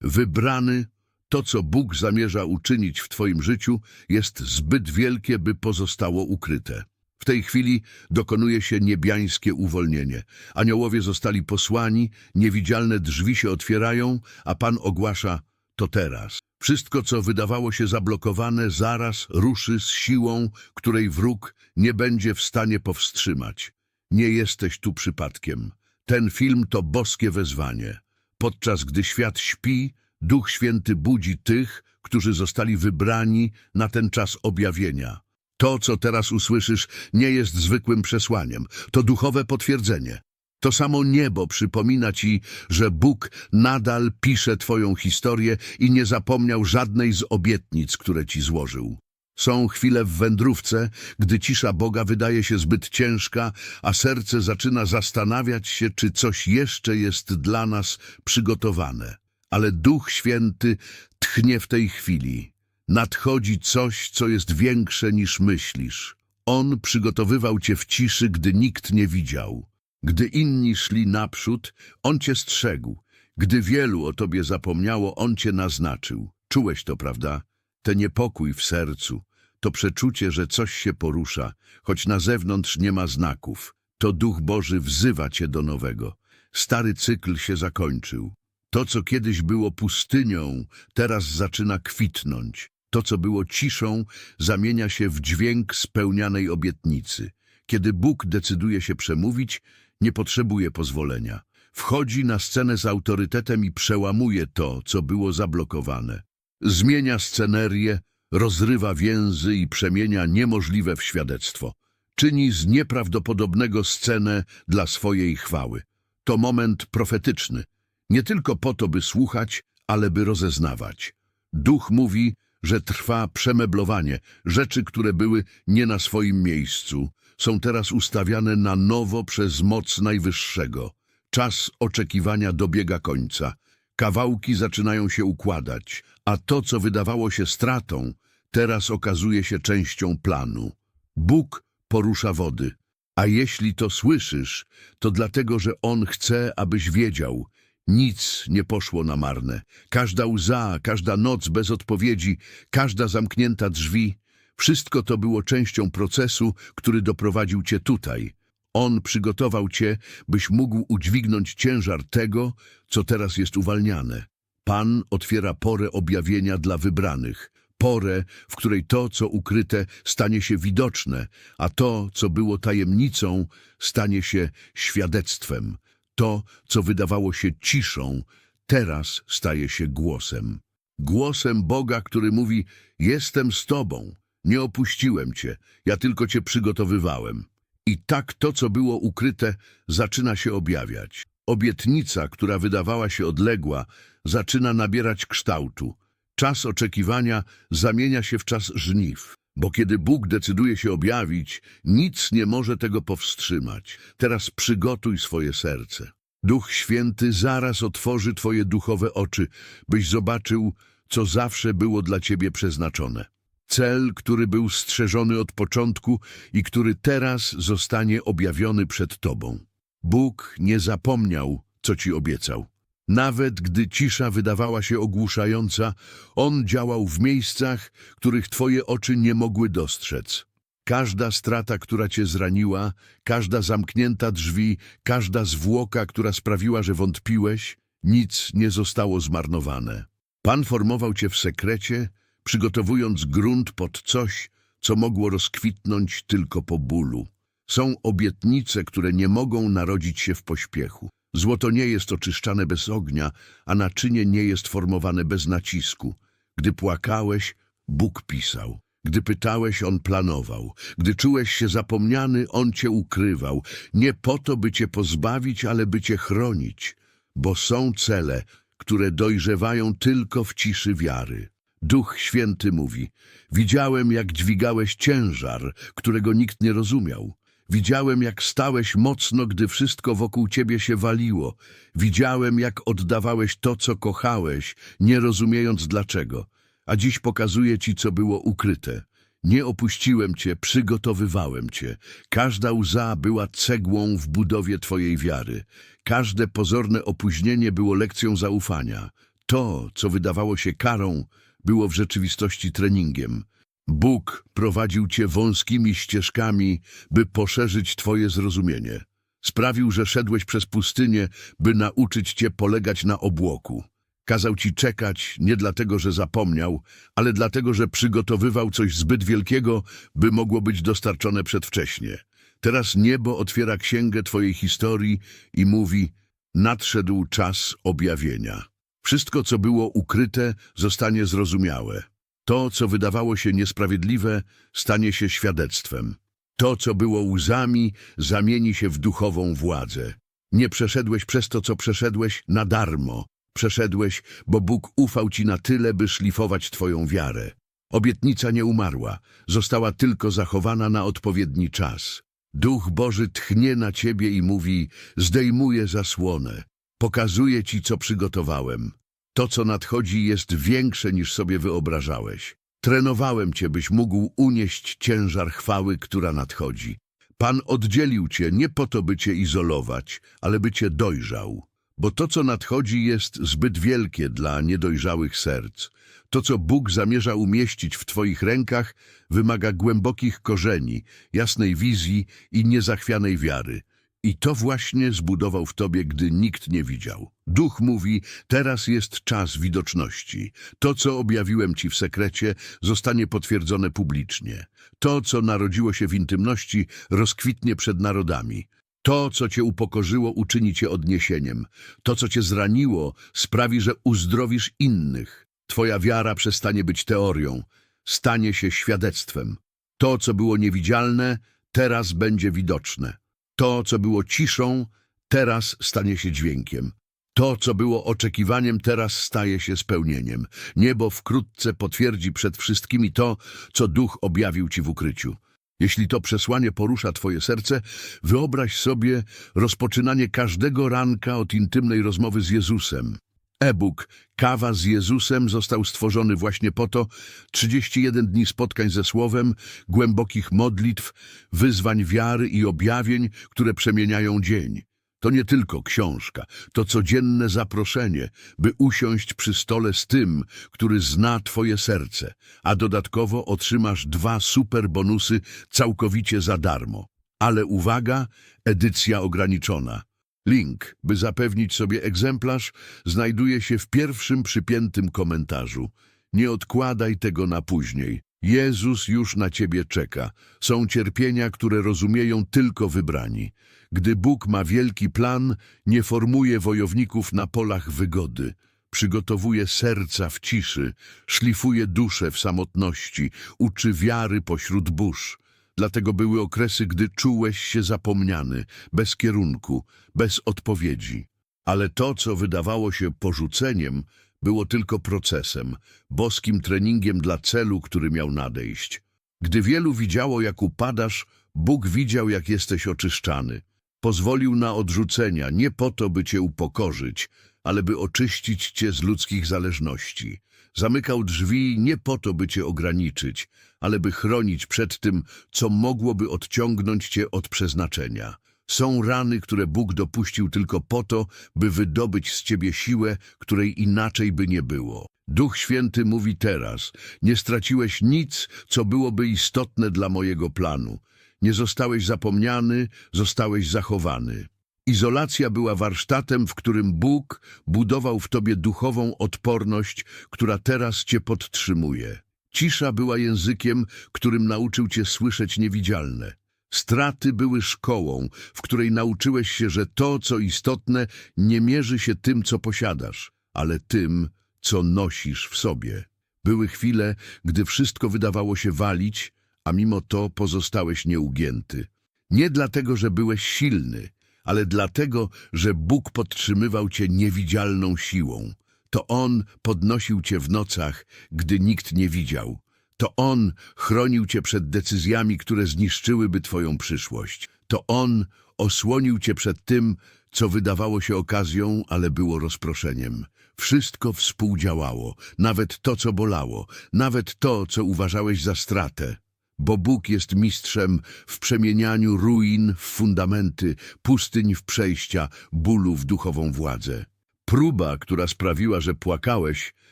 Wybrany, to co Bóg zamierza uczynić w Twoim życiu, jest zbyt wielkie, by pozostało ukryte. W tej chwili dokonuje się niebiańskie uwolnienie. Aniołowie zostali posłani, niewidzialne drzwi się otwierają, a Pan ogłasza to teraz. Wszystko, co wydawało się zablokowane, zaraz ruszy z siłą, której wróg nie będzie w stanie powstrzymać. Nie jesteś tu przypadkiem. Ten film to boskie wezwanie. Podczas gdy świat śpi, Duch Święty budzi tych, którzy zostali wybrani na ten czas objawienia. To, co teraz usłyszysz, nie jest zwykłym przesłaniem. To duchowe potwierdzenie. To samo niebo przypomina ci, że Bóg nadal pisze twoją historię i nie zapomniał żadnej z obietnic, które ci złożył. Są chwile w wędrówce, gdy cisza Boga wydaje się zbyt ciężka, a serce zaczyna zastanawiać się, czy coś jeszcze jest dla nas przygotowane. Ale Duch Święty tchnie w tej chwili. Nadchodzi coś, co jest większe niż myślisz. On przygotowywał cię w ciszy, gdy nikt nie widział. Gdy inni szli naprzód, On cię strzegł. Gdy wielu o tobie zapomniało, On cię naznaczył. Czułeś to, prawda? Ten niepokój w sercu, to przeczucie, że coś się porusza, choć na zewnątrz nie ma znaków. To Duch Boży wzywa cię do nowego. Stary cykl się zakończył. To, co kiedyś było pustynią, teraz zaczyna kwitnąć. To, co było ciszą, zamienia się w dźwięk spełnianej obietnicy. Kiedy Bóg decyduje się przemówić, nie potrzebuje pozwolenia. Wchodzi na scenę z autorytetem i przełamuje to, co było zablokowane. Zmienia scenerię, rozrywa więzy i przemienia niemożliwe w świadectwo. Czyni z nieprawdopodobnego scenę dla swojej chwały. To moment profetyczny. Nie tylko po to, by słuchać, ale by rozeznawać. Duch mówi, że trwa przemeblowanie. Rzeczy, które były nie na swoim miejscu, są teraz ustawiane na nowo przez moc Najwyższego. Czas oczekiwania dobiega końca. Kawałki zaczynają się układać, a to, co wydawało się stratą, teraz okazuje się częścią planu. Bóg porusza wody. A jeśli to słyszysz, to dlatego, że On chce, abyś wiedział, nic nie poszło na marne. Każda łza, każda noc bez odpowiedzi, każda zamknięta drzwi, wszystko to było częścią procesu, który doprowadził cię tutaj. On przygotował cię, byś mógł udźwignąć ciężar tego, co teraz jest uwalniane. Pan otwiera porę objawienia dla wybranych, porę, w której to, co ukryte, stanie się widoczne, a to, co było tajemnicą, stanie się świadectwem. To, co wydawało się ciszą, teraz staje się głosem. Głosem Boga, który mówi: Jestem z Tobą, nie opuściłem Cię, ja tylko Cię przygotowywałem. I tak to, co było ukryte, zaczyna się objawiać. Obietnica, która wydawała się odległa, zaczyna nabierać kształtu. Czas oczekiwania zamienia się w czas żniw. Bo kiedy Bóg decyduje się objawić, nic nie może tego powstrzymać. Teraz przygotuj swoje serce. Duch Święty zaraz otworzy Twoje duchowe oczy, byś zobaczył, co zawsze było dla Ciebie przeznaczone. Cel, który był strzeżony od początku i który teraz zostanie objawiony przed Tobą. Bóg nie zapomniał, co Ci obiecał. Nawet gdy cisza wydawała się ogłuszająca, On działał w miejscach, których Twoje oczy nie mogły dostrzec. Każda strata, która Cię zraniła, każda zamknięta drzwi, każda zwłoka, która sprawiła, że wątpiłeś, nic nie zostało zmarnowane. Pan formował Cię w sekrecie, przygotowując grunt pod coś, co mogło rozkwitnąć tylko po bólu. Są obietnice, które nie mogą narodzić się w pośpiechu. Złoto nie jest oczyszczane bez ognia, a naczynie nie jest formowane bez nacisku. Gdy płakałeś, Bóg pisał. Gdy pytałeś, On planował. Gdy czułeś się zapomniany, On cię ukrywał. Nie po to, by cię pozbawić, ale by cię chronić. Bo są cele, które dojrzewają tylko w ciszy wiary. Duch Święty mówi, widziałem, jak dźwigałeś ciężar, którego nikt nie rozumiał. Widziałem, jak stałeś mocno, gdy wszystko wokół ciebie się waliło. Widziałem, jak oddawałeś to, co kochałeś, nie rozumiejąc dlaczego. A dziś pokazuję ci, co było ukryte. Nie opuściłem cię, przygotowywałem cię. Każda łza była cegłą w budowie twojej wiary. Każde pozorne opóźnienie było lekcją zaufania. to, co wydawało się karą, było w rzeczywistości treningiem. Bóg prowadził cię wąskimi ścieżkami, by poszerzyć twoje zrozumienie. Sprawił, że szedłeś przez pustynię, by nauczyć cię polegać na obłoku. Kazał ci czekać nie dlatego, że zapomniał, ale dlatego, że przygotowywał coś zbyt wielkiego, by mogło być dostarczone przedwcześnie. Teraz niebo otwiera księgę twojej historii i mówi, nadszedł czas objawienia. Wszystko, co było ukryte, zostanie zrozumiałe. To, co wydawało się niesprawiedliwe, stanie się świadectwem. To, co było łzami, zamieni się w duchową władzę. Nie przeszedłeś przez to, co przeszedłeś, na darmo. Przeszedłeś, bo Bóg ufał ci na tyle, by szlifować twoją wiarę. Obietnica nie umarła, została tylko zachowana na odpowiedni czas. Duch Boży tchnie na ciebie i mówi, zdejmuję zasłonę, pokazuję ci, co przygotowałem. To, co nadchodzi, jest większe niż sobie wyobrażałeś. Trenowałem cię, byś mógł unieść ciężar chwały, która nadchodzi. Pan oddzielił cię nie po to, by cię izolować, ale by cię dojrzał. Bo to, co nadchodzi, jest zbyt wielkie dla niedojrzałych serc. To, co Bóg zamierza umieścić w Twoich rękach, wymaga głębokich korzeni, jasnej wizji i niezachwianej wiary. I to właśnie zbudował w Tobie, gdy nikt nie widział. Duch mówi, teraz jest czas widoczności. To, co objawiłem Ci w sekrecie, zostanie potwierdzone publicznie. To, co narodziło się w intymności, rozkwitnie przed narodami. To, co cię upokorzyło, uczyni cię odniesieniem. To, co cię zraniło, sprawi, że uzdrowisz innych. Twoja wiara przestanie być teorią, stanie się świadectwem. To, co było niewidzialne, teraz będzie widoczne. To, co było ciszą, teraz stanie się dźwiękiem. To, co było oczekiwaniem, teraz staje się spełnieniem. Niebo wkrótce potwierdzi przed wszystkimi to, co duch objawił ci w ukryciu. Jeśli to przesłanie porusza Twoje serce, wyobraź sobie rozpoczynanie każdego ranka od intymnej rozmowy z Jezusem. E-book Kawa z Jezusem został stworzony właśnie po to 31 dni spotkań ze Słowem, głębokich modlitw, wyzwań wiary i objawień, które przemieniają dzień. To nie tylko książka, to codzienne zaproszenie, by usiąść przy stole z tym, który zna Twoje serce, a dodatkowo otrzymasz dwa super bonusy całkowicie za darmo. Ale uwaga, edycja ograniczona. Link, by zapewnić sobie egzemplarz, znajduje się w pierwszym przypiętym komentarzu. Nie odkładaj tego na później. Jezus już na ciebie czeka. Są cierpienia, które rozumieją tylko wybrani. Gdy Bóg ma wielki plan, nie formuje wojowników na polach wygody. Przygotowuje serca w ciszy, szlifuje duszę w samotności, uczy wiary pośród burz. Dlatego były okresy, gdy czułeś się zapomniany, bez kierunku, bez odpowiedzi. Ale to, co wydawało się porzuceniem, było tylko procesem, boskim treningiem dla celu, który miał nadejść. Gdy wielu widziało, jak upadasz, Bóg widział, jak jesteś oczyszczany. Pozwolił na odrzucenia, nie po to, by cię upokorzyć, ale by oczyścić cię z ludzkich zależności. Zamykał drzwi nie po to, by cię ograniczyć, ale by chronić przed tym, co mogłoby odciągnąć cię od przeznaczenia. Są rany, które Bóg dopuścił tylko po to, by wydobyć z ciebie siłę, której inaczej by nie było. Duch Święty mówi teraz, nie straciłeś nic, co byłoby istotne dla mojego planu. Nie zostałeś zapomniany, zostałeś zachowany. Izolacja była warsztatem, w którym Bóg budował w tobie duchową odporność, która teraz cię podtrzymuje. Cisza była językiem, którym nauczył cię słyszeć niewidzialne. Straty były szkołą, w której nauczyłeś się, że to, co istotne, nie mierzy się tym, co posiadasz, ale tym, co nosisz w sobie. Były chwile, gdy wszystko wydawało się walić, a mimo to pozostałeś nieugięty. Nie dlatego, że byłeś silny, ale dlatego, że Bóg podtrzymywał cię niewidzialną siłą. To On podnosił cię w nocach, gdy nikt nie widział. To On chronił cię przed decyzjami, które zniszczyłyby twoją przyszłość. To On osłonił cię przed tym, co wydawało się okazją, ale było rozproszeniem. Wszystko współdziałało, nawet to, co bolało, nawet to, co uważałeś za stratę. Bo Bóg jest mistrzem w przemienianiu ruin w fundamenty, pustyń w przejścia, bólu w duchową władzę. Próba, która sprawiła, że płakałeś,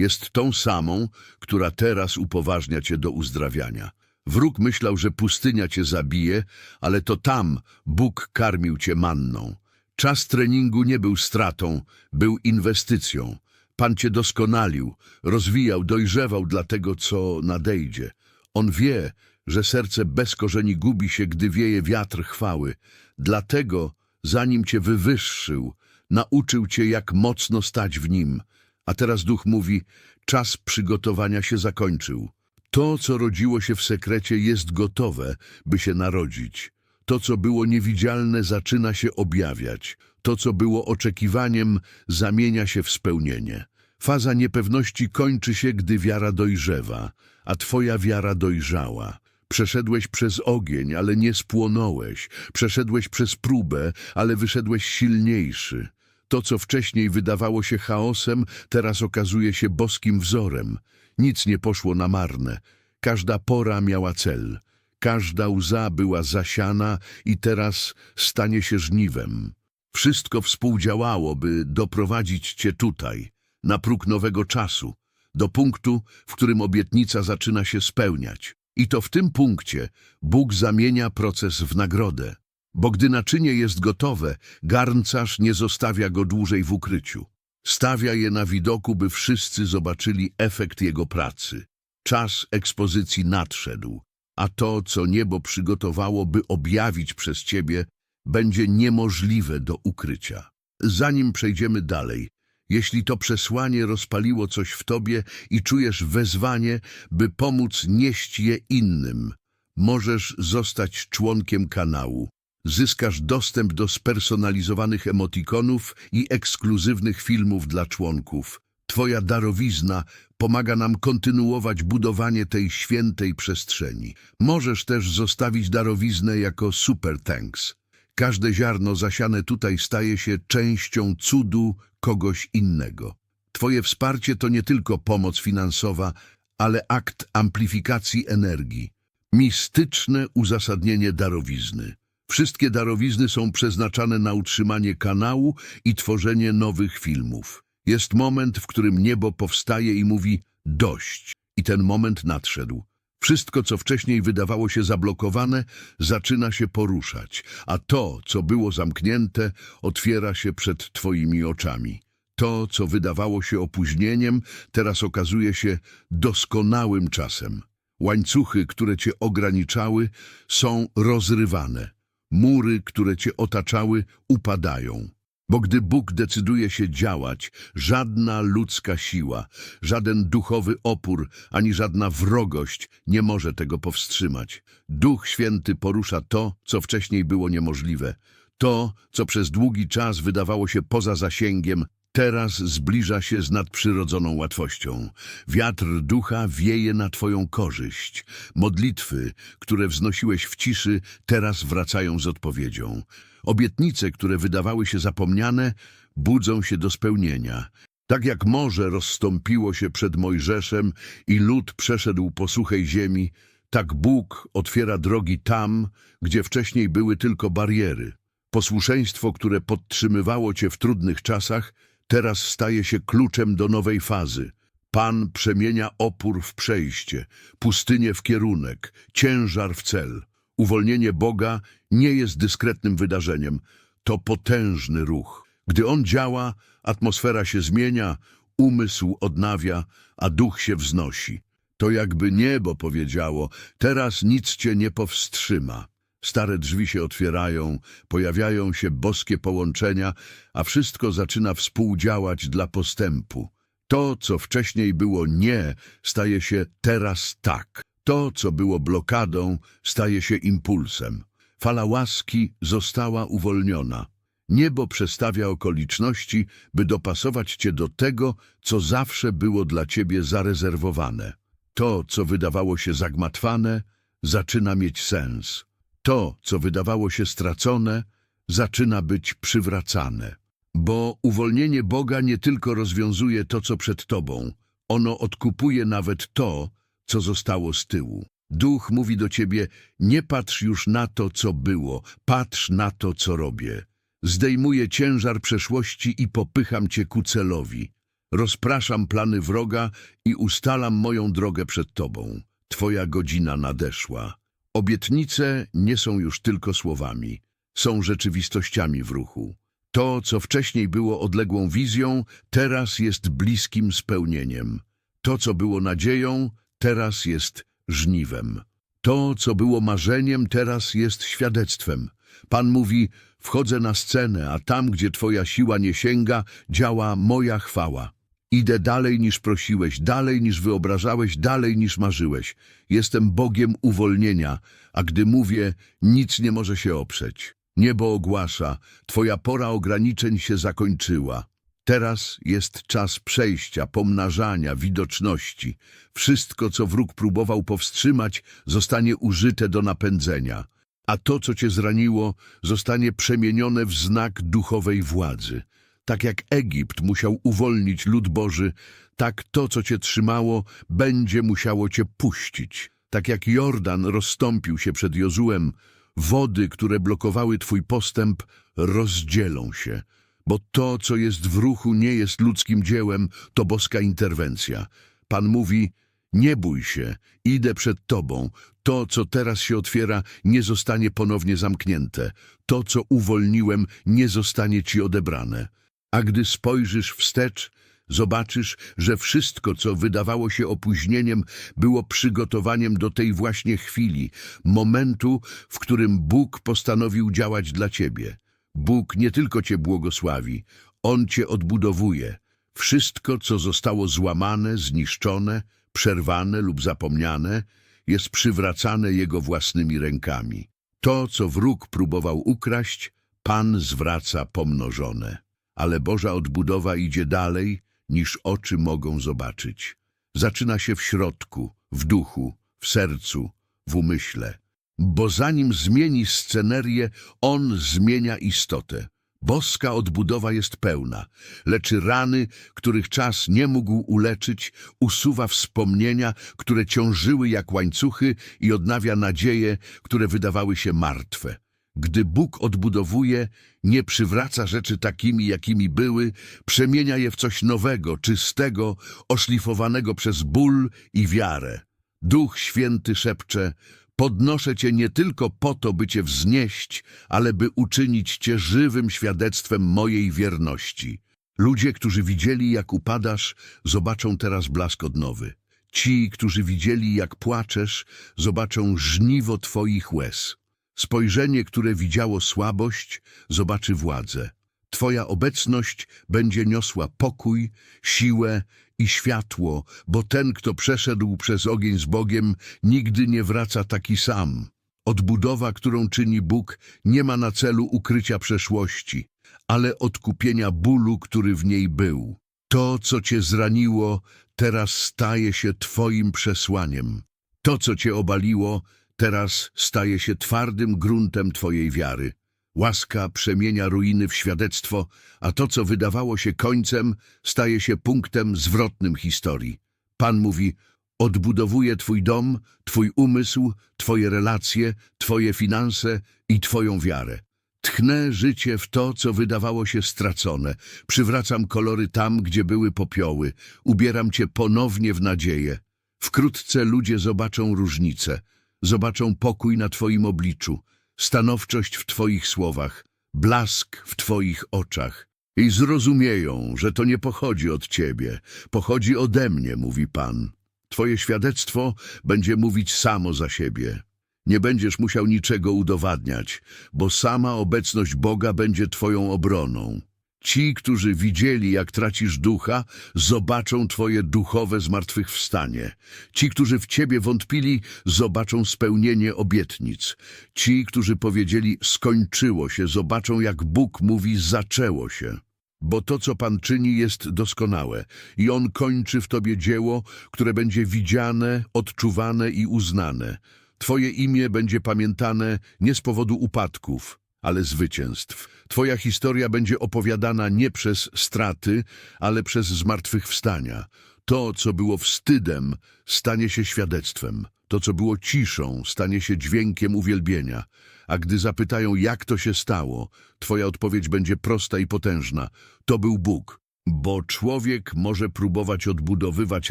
jest tą samą, która teraz upoważnia cię do uzdrawiania. Wróg myślał, że pustynia cię zabije, ale to tam Bóg karmił cię manną. Czas treningu nie był stratą, był inwestycją. Pan cię doskonalił, rozwijał, dojrzewał dla tego, co nadejdzie. On wie, że serce bez korzeni gubi się, gdy wieje wiatr chwały. Dlatego, zanim cię wywyższył, nauczył cię, jak mocno stać w nim. A teraz duch mówi, czas przygotowania się zakończył. To, co rodziło się w sekrecie, jest gotowe, by się narodzić. To, co było niewidzialne, zaczyna się objawiać. To, co było oczekiwaniem, zamienia się w spełnienie. Faza niepewności kończy się, gdy wiara dojrzewa, a twoja wiara dojrzała. Przeszedłeś przez ogień, ale nie spłonąłeś. Przeszedłeś przez próbę, ale wyszedłeś silniejszy. To, co wcześniej wydawało się chaosem, teraz okazuje się boskim wzorem. Nic nie poszło na marne. Każda pora miała cel. Każda łza była zasiana i teraz stanie się żniwem. Wszystko współdziałało, by doprowadzić cię tutaj, na próg nowego czasu, do punktu, w którym obietnica zaczyna się spełniać. I to w tym punkcie Bóg zamienia proces w nagrodę. Bo gdy naczynie jest gotowe, garncarz nie zostawia go dłużej w ukryciu. Stawia je na widoku, by wszyscy zobaczyli efekt jego pracy. Czas ekspozycji nadszedł, a to, co niebo przygotowało, by objawić przez ciebie, będzie niemożliwe do ukrycia. Zanim przejdziemy dalej, jeśli to przesłanie rozpaliło coś w tobie i czujesz wezwanie, by pomóc nieść je innym, możesz zostać członkiem kanału. Zyskasz dostęp do spersonalizowanych emotikonów i ekskluzywnych filmów dla członków. Twoja darowizna pomaga nam kontynuować budowanie tej świętej przestrzeni. Możesz też zostawić darowiznę jako super thanks. Każde ziarno zasiane tutaj staje się częścią cudu kogoś innego. Twoje wsparcie to nie tylko pomoc finansowa, ale akt amplifikacji energii. Mistyczne uzasadnienie darowizny. Wszystkie darowizny są przeznaczane na utrzymanie kanału i tworzenie nowych filmów. Jest moment, w którym niebo powstaje i mówi dość. I ten moment nadszedł. Wszystko, co wcześniej wydawało się zablokowane, zaczyna się poruszać, a to, co było zamknięte, otwiera się przed Twoimi oczami. To, co wydawało się opóźnieniem, teraz okazuje się doskonałym czasem. Łańcuchy, które Cię ograniczały, są rozrywane. Mury, które Cię otaczały, upadają. Bo gdy Bóg decyduje się działać, żadna ludzka siła, żaden duchowy opór, ani żadna wrogość nie może tego powstrzymać. Duch Święty porusza to, co wcześniej było niemożliwe. To, co przez długi czas wydawało się poza zasięgiem, teraz zbliża się z nadprzyrodzoną łatwością. Wiatr ducha wieje na Twoją korzyść. Modlitwy, które wznosiłeś w ciszy, teraz wracają z odpowiedzią. Obietnice, które wydawały się zapomniane, budzą się do spełnienia. Tak jak morze rozstąpiło się przed Mojżeszem i lud przeszedł po suchej ziemi, tak Bóg otwiera drogi tam, gdzie wcześniej były tylko bariery. Posłuszeństwo, które podtrzymywało cię w trudnych czasach, teraz staje się kluczem do nowej fazy. Pan przemienia opór w przejście, pustynię w kierunek, ciężar w cel. Uwolnienie Boga nie jest dyskretnym wydarzeniem, to potężny ruch. Gdy On działa, atmosfera się zmienia, umysł odnawia, a duch się wznosi. To jakby niebo powiedziało, teraz nic cię nie powstrzyma. Stare drzwi się otwierają, pojawiają się boskie połączenia, a wszystko zaczyna współdziałać dla postępu. To, co wcześniej było nie, staje się teraz tak. To, co było blokadą, staje się impulsem. Fala łaski została uwolniona. Niebo przestawia okoliczności, by dopasować cię do tego, co zawsze było dla ciebie zarezerwowane. To, co wydawało się zagmatwane, zaczyna mieć sens. To, co wydawało się stracone, zaczyna być przywracane. Bo uwolnienie Boga nie tylko rozwiązuje to, co przed tobą, ono odkupuje nawet to, co zostało z tyłu. Duch mówi do ciebie, nie patrz już na to, co było, patrz na to, co robię. Zdejmuję ciężar przeszłości i popycham cię ku celowi. Rozpraszam plany wroga i ustalam moją drogę przed tobą. Twoja godzina nadeszła. Obietnice nie są już tylko słowami, są rzeczywistościami w ruchu. To, co wcześniej było odległą wizją, teraz jest bliskim spełnieniem. To, co było nadzieją, teraz jest żniwem. To, co było marzeniem, teraz jest świadectwem. Pan mówi, wchodzę na scenę, a tam, gdzie Twoja siła nie sięga, działa moja chwała. Idę dalej niż prosiłeś, dalej niż wyobrażałeś, dalej niż marzyłeś. Jestem Bogiem uwolnienia, a gdy mówię, nic nie może się oprzeć. Niebo ogłasza, Twoja pora ograniczeń się zakończyła. Teraz jest czas przejścia, pomnażania, widoczności. Wszystko, co wróg próbował powstrzymać, zostanie użyte do napędzenia. A to, co cię zraniło, zostanie przemienione w znak duchowej władzy. Tak jak Egipt musiał uwolnić lud Boży, tak to, co cię trzymało, będzie musiało cię puścić. Tak jak Jordan rozstąpił się przed Jozułem, wody, które blokowały twój postęp, rozdzielą się. Bo to, co jest w ruchu, nie jest ludzkim dziełem, to boska interwencja. Pan mówi, nie bój się, idę przed tobą. To, co teraz się otwiera, nie zostanie ponownie zamknięte. To, co uwolniłem, nie zostanie ci odebrane. A gdy spojrzysz wstecz, zobaczysz, że wszystko, co wydawało się opóźnieniem, było przygotowaniem do tej właśnie chwili, momentu, w którym Bóg postanowił działać dla ciebie. Bóg nie tylko cię błogosławi, On cię odbudowuje. Wszystko, co zostało złamane, zniszczone, przerwane lub zapomniane, jest przywracane Jego własnymi rękami. To, co wróg próbował ukraść, Pan zwraca pomnożone. Ale Boża odbudowa idzie dalej, niż oczy mogą zobaczyć. Zaczyna się w środku, w duchu, w sercu, w umyśle. Bo zanim zmieni scenerię, On zmienia istotę. Boska odbudowa jest pełna, leczy rany, których czas nie mógł uleczyć, usuwa wspomnienia, które ciążyły jak łańcuchy i odnawia nadzieje, które wydawały się martwe. Gdy Bóg odbudowuje, nie przywraca rzeczy takimi, jakimi były, przemienia je w coś nowego, czystego, oszlifowanego przez ból i wiarę. Duch Święty szepcze, podnoszę Cię nie tylko po to, by Cię wznieść, ale by uczynić Cię żywym świadectwem mojej wierności. Ludzie, którzy widzieli, jak upadasz, zobaczą teraz blask odnowy. Ci, którzy widzieli, jak płaczesz, zobaczą żniwo Twoich łez. Spojrzenie, które widziało słabość, zobaczy władzę. Twoja obecność będzie niosła pokój, siłę i światło, bo ten, kto przeszedł przez ogień z Bogiem, nigdy nie wraca taki sam. Odbudowa, którą czyni Bóg, nie ma na celu ukrycia przeszłości, ale odkupienia bólu, który w niej był. To, co cię zraniło, teraz staje się Twoim przesłaniem. To, co cię obaliło, teraz staje się twardym gruntem Twojej wiary. Łaska przemienia ruiny w świadectwo, a to, co wydawało się końcem, staje się punktem zwrotnym historii. Pan mówi, odbudowuję Twój dom, Twój umysł, Twoje relacje, Twoje finanse i Twoją wiarę. Tchnę życie w to, co wydawało się stracone. Przywracam kolory tam, gdzie były popioły. Ubieram Cię ponownie w nadzieję. Wkrótce ludzie zobaczą różnicę. Zobaczą pokój na Twoim obliczu, stanowczość w Twoich słowach, blask w Twoich oczach i zrozumieją, że to nie pochodzi od Ciebie, pochodzi ode mnie, mówi Pan. Twoje świadectwo będzie mówić samo za siebie. Nie będziesz musiał niczego udowadniać, bo sama obecność Boga będzie Twoją obroną. Ci, którzy widzieli, jak tracisz ducha, zobaczą Twoje duchowe zmartwychwstanie. Ci, którzy w Ciebie wątpili, zobaczą spełnienie obietnic. Ci, którzy powiedzieli skończyło się, zobaczą, jak Bóg mówi zaczęło się. Bo to, co Pan czyni, jest doskonałe i On kończy w Tobie dzieło, które będzie widziane, odczuwane i uznane. Twoje imię będzie pamiętane nie z powodu upadków, ale zwycięstw. Twoja historia będzie opowiadana nie przez straty, ale przez zmartwychwstania. To, co było wstydem, stanie się świadectwem. To, co było ciszą, stanie się dźwiękiem uwielbienia. A gdy zapytają, jak to się stało, twoja odpowiedź będzie prosta i potężna. To był Bóg. Bo człowiek może próbować odbudowywać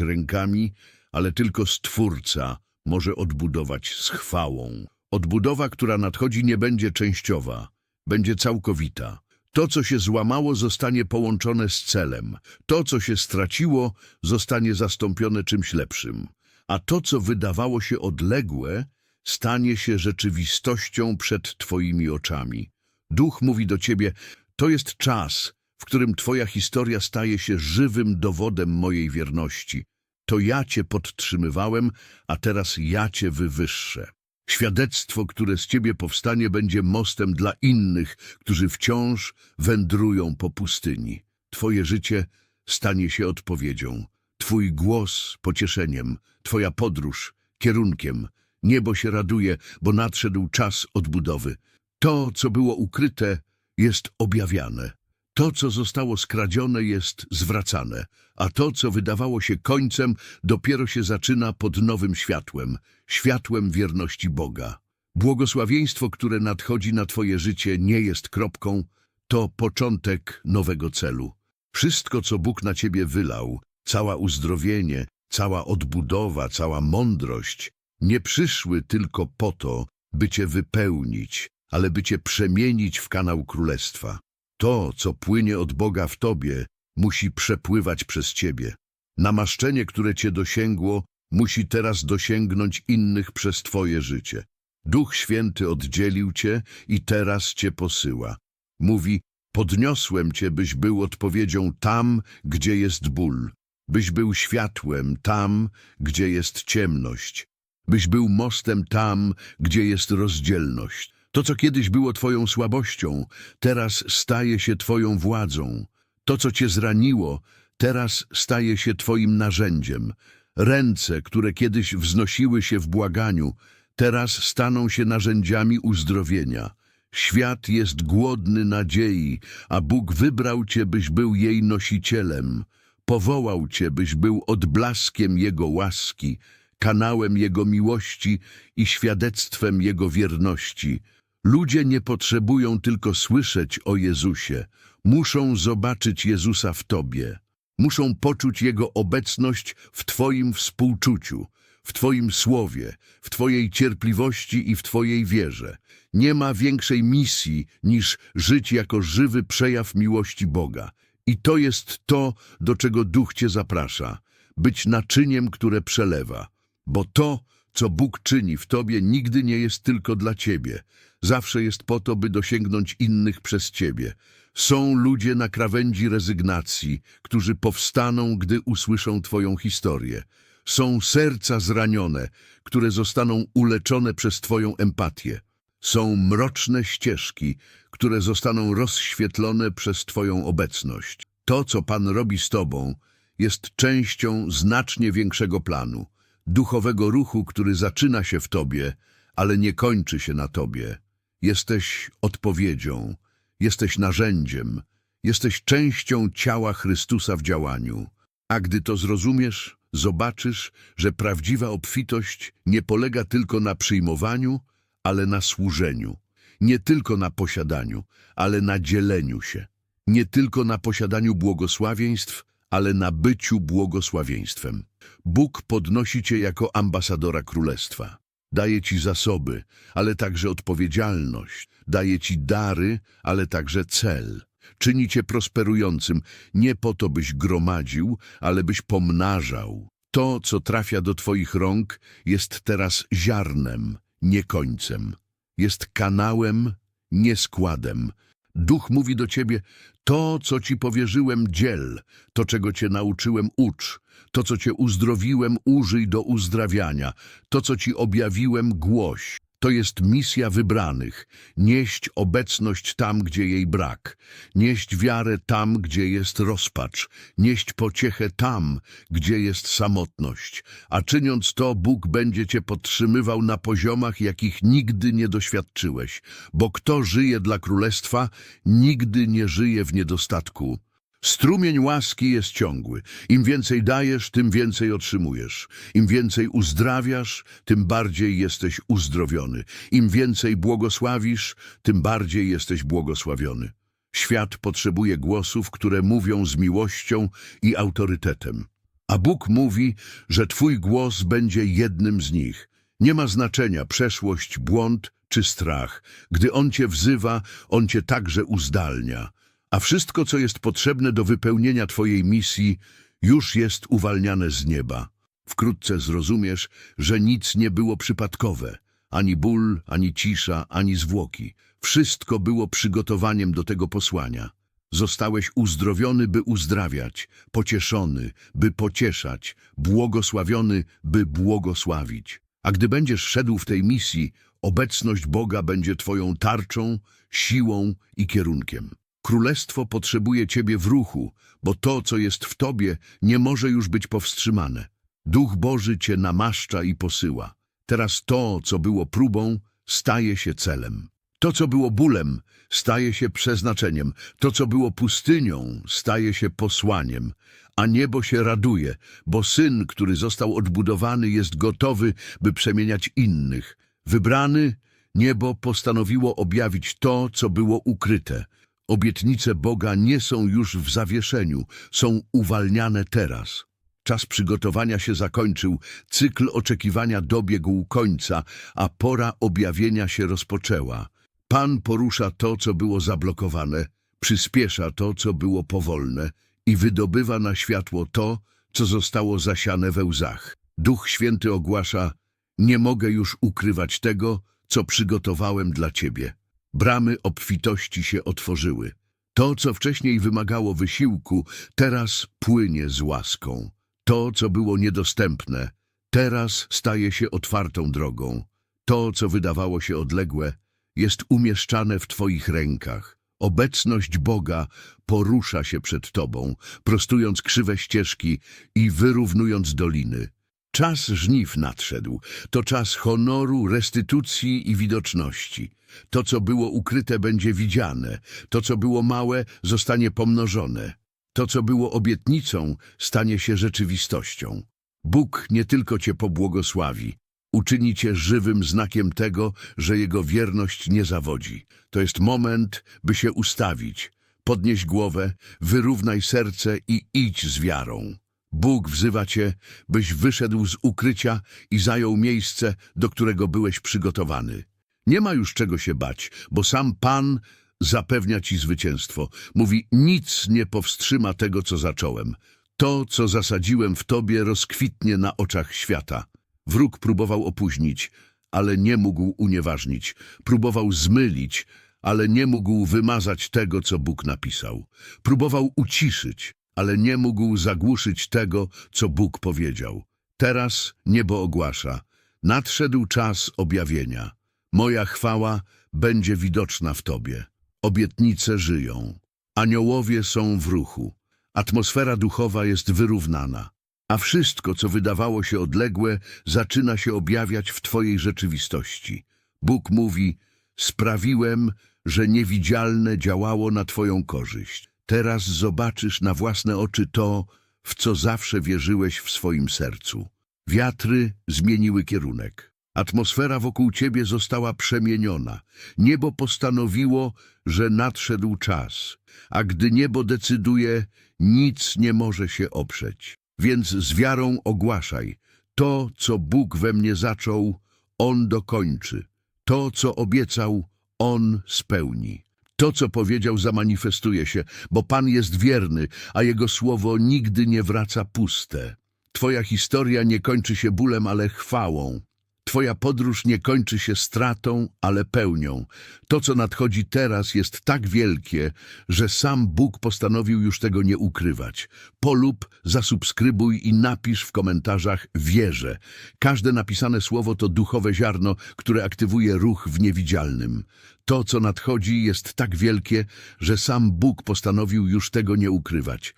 rękami, ale tylko Stwórca może odbudować z chwałą. Odbudowa, która nadchodzi, nie będzie częściowa, będzie całkowita. To, co się złamało, zostanie połączone z celem. To, co się straciło, zostanie zastąpione czymś lepszym. A to, co wydawało się odległe, stanie się rzeczywistością przed Twoimi oczami. Duch mówi do Ciebie, to jest czas, w którym Twoja historia staje się żywym dowodem mojej wierności. To ja Cię podtrzymywałem, a teraz ja Cię wywyższę. Świadectwo, które z Ciebie powstanie, będzie mostem dla innych, którzy wciąż wędrują po pustyni. Twoje życie stanie się odpowiedzią. Twój głos pocieszeniem, Twoja podróż kierunkiem. Niebo się raduje, bo nadszedł czas odbudowy. To, co było ukryte, jest objawiane. To, co zostało skradzione, jest zwracane, a to, co wydawało się końcem, dopiero się zaczyna pod nowym światłem, światłem wierności Boga. Błogosławieństwo, które nadchodzi na Twoje życie, nie jest kropką, to początek nowego celu. Wszystko, co Bóg na Ciebie wylał, cała uzdrowienie, cała odbudowa, cała mądrość, nie przyszły tylko po to, by Cię wypełnić, ale by Cię przemienić w kanał Królestwa. To, co płynie od Boga w Tobie, musi przepływać przez Ciebie. Namaszczenie, które Cię dosięgło, musi teraz dosięgnąć innych przez Twoje życie. Duch Święty oddzielił Cię i teraz Cię posyła. Mówi, podniosłem Cię, byś był odpowiedzią tam, gdzie jest ból, byś był światłem tam, gdzie jest ciemność, byś był mostem tam, gdzie jest rozdzielność. To, co kiedyś było Twoją słabością, teraz staje się Twoją władzą. To, co Cię zraniło, teraz staje się Twoim narzędziem. Ręce, które kiedyś wznosiły się w błaganiu, teraz staną się narzędziami uzdrowienia. Świat jest głodny nadziei, a Bóg wybrał Cię, byś był jej nosicielem. Powołał Cię, byś był odblaskiem Jego łaski, kanałem Jego miłości i świadectwem Jego wierności. Ludzie nie potrzebują tylko słyszeć o Jezusie, muszą zobaczyć Jezusa w Tobie. Muszą poczuć Jego obecność w Twoim współczuciu, w Twoim słowie, w Twojej cierpliwości i w Twojej wierze. Nie ma większej misji niż żyć jako żywy przejaw miłości Boga. I to jest to, do czego Duch Cię zaprasza. Być naczyniem, które przelewa. Bo to, co Bóg czyni w Tobie, nigdy nie jest tylko dla Ciebie. Zawsze jest po to, by dosięgnąć innych przez Ciebie. Są ludzie na krawędzi rezygnacji, którzy powstaną, gdy usłyszą Twoją historię. Są serca zranione, które zostaną uleczone przez Twoją empatię. Są mroczne ścieżki, które zostaną rozświetlone przez Twoją obecność. To, co Pan robi z Tobą, jest częścią znacznie większego planu, duchowego ruchu, który zaczyna się w Tobie, ale nie kończy się na Tobie. Jesteś odpowiedzią, jesteś narzędziem, jesteś częścią ciała Chrystusa w działaniu. A gdy to zrozumiesz, zobaczysz, że prawdziwa obfitość nie polega tylko na przyjmowaniu, ale na służeniu. Nie tylko na posiadaniu, ale na dzieleniu się. Nie tylko na posiadaniu błogosławieństw, ale na byciu błogosławieństwem. Bóg podnosi cię jako ambasadora królestwa. Daje ci zasoby, ale także odpowiedzialność. Daje ci dary, ale także cel. Czyni cię prosperującym nie po to, byś gromadził, ale byś pomnażał. To, co trafia do twoich rąk, jest teraz ziarnem, nie końcem. Jest kanałem, nie składem. Duch mówi do ciebie, to, co ci powierzyłem, dziel, to, czego cię nauczyłem, ucz, to, co cię uzdrowiłem, użyj do uzdrawiania, to, co ci objawiłem, głoś. To jest misja wybranych, nieść obecność tam, gdzie jej brak, nieść wiarę tam, gdzie jest rozpacz, nieść pociechę tam, gdzie jest samotność, a czyniąc to, Bóg będzie cię podtrzymywał na poziomach, jakich nigdy nie doświadczyłeś, bo kto żyje dla królestwa, nigdy nie żyje w niedostatku. Strumień łaski jest ciągły. Im więcej dajesz, tym więcej otrzymujesz. Im więcej uzdrawiasz, tym bardziej jesteś uzdrowiony. Im więcej błogosławisz, tym bardziej jesteś błogosławiony. Świat potrzebuje głosów, które mówią z miłością i autorytetem. A Bóg mówi, że Twój głos będzie jednym z nich. Nie ma znaczenia przeszłość, błąd czy strach. Gdy On Cię wzywa, On Cię także uzdalnia. A wszystko, co jest potrzebne do wypełnienia Twojej misji, już jest uwalniane z nieba. Wkrótce zrozumiesz, że nic nie było przypadkowe. Ani ból, ani cisza, ani zwłoki. Wszystko było przygotowaniem do tego posłania. Zostałeś uzdrowiony, by uzdrawiać, pocieszony, by pocieszać, błogosławiony, by błogosławić. A gdy będziesz szedł w tej misji, obecność Boga będzie Twoją tarczą, siłą i kierunkiem. Królestwo potrzebuje Ciebie w ruchu, bo to, co jest w Tobie, nie może już być powstrzymane. Duch Boży Cię namaszcza i posyła. Teraz to, co było próbą, staje się celem. To, co było bólem, staje się przeznaczeniem. To, co było pustynią, staje się posłaniem. A niebo się raduje, bo Syn, który został odbudowany, jest gotowy, by przemieniać innych. Wybrany, niebo postanowiło objawić to, co było ukryte. Obietnice Boga nie są już w zawieszeniu, są uwalniane teraz. Czas przygotowania się zakończył, cykl oczekiwania dobiegł końca, a pora objawienia się rozpoczęła. Pan porusza to, co było zablokowane, przyspiesza to, co było powolne i wydobywa na światło to, co zostało zasiane we łzach. Duch Święty ogłasza, nie mogę już ukrywać tego, co przygotowałem dla Ciebie. Bramy obfitości się otworzyły. To, co wcześniej wymagało wysiłku, teraz płynie z łaską. To, co było niedostępne, teraz staje się otwartą drogą. To, co wydawało się odległe, jest umieszczane w Twoich rękach. Obecność Boga porusza się przed Tobą, prostując krzywe ścieżki i wyrównując doliny. Czas żniw nadszedł. To czas honoru, restytucji i widoczności. To, co było ukryte, będzie widziane. To, co było małe, zostanie pomnożone. To, co było obietnicą, stanie się rzeczywistością. Bóg nie tylko Cię pobłogosławi, uczyni Cię żywym znakiem tego, że Jego wierność nie zawodzi. To jest moment, by się ustawić. Podnieś głowę, wyrównaj serce i idź z wiarą. Bóg wzywa Cię, byś wyszedł z ukrycia i zajął miejsce, do którego byłeś przygotowany. Nie ma już czego się bać, bo sam Pan zapewnia Ci zwycięstwo. Mówi, nic nie powstrzyma tego, co zacząłem. To, co zasadziłem w Tobie, rozkwitnie na oczach świata. Wróg próbował opóźnić, ale nie mógł unieważnić. Próbował zmylić, ale nie mógł wymazać tego, co Bóg napisał. Próbował uciszyć, ale nie mógł zagłuszyć tego, co Bóg powiedział. Teraz niebo ogłasza. Nadszedł czas objawienia. Moja chwała będzie widoczna w Tobie. Obietnice żyją. Aniołowie są w ruchu. Atmosfera duchowa jest wyrównana. A wszystko, co wydawało się odległe, zaczyna się objawiać w Twojej rzeczywistości. Bóg mówi, sprawiłem, że niewidzialne działało na Twoją korzyść. Teraz zobaczysz na własne oczy to, w co zawsze wierzyłeś w swoim sercu. Wiatry zmieniły kierunek. Atmosfera wokół ciebie została przemieniona. Niebo postanowiło, że nadszedł czas, a gdy niebo decyduje, nic nie może się oprzeć. Więc z wiarą ogłaszaj, to, co Bóg we mnie zaczął, On dokończy. To, co obiecał, On spełni. To, co powiedział, zamanifestuje się, bo Pan jest wierny, a Jego słowo nigdy nie wraca puste. Twoja historia nie kończy się bólem, ale chwałą. Twoja podróż nie kończy się stratą, ale pełnią. To, co nadchodzi teraz, jest tak wielkie, że sam Bóg postanowił już tego nie ukrywać. Polub, zasubskrybuj i napisz w komentarzach wierzę. Każde napisane słowo to duchowe ziarno, które aktywuje ruch w niewidzialnym. To, co nadchodzi, jest tak wielkie, że sam Bóg postanowił już tego nie ukrywać.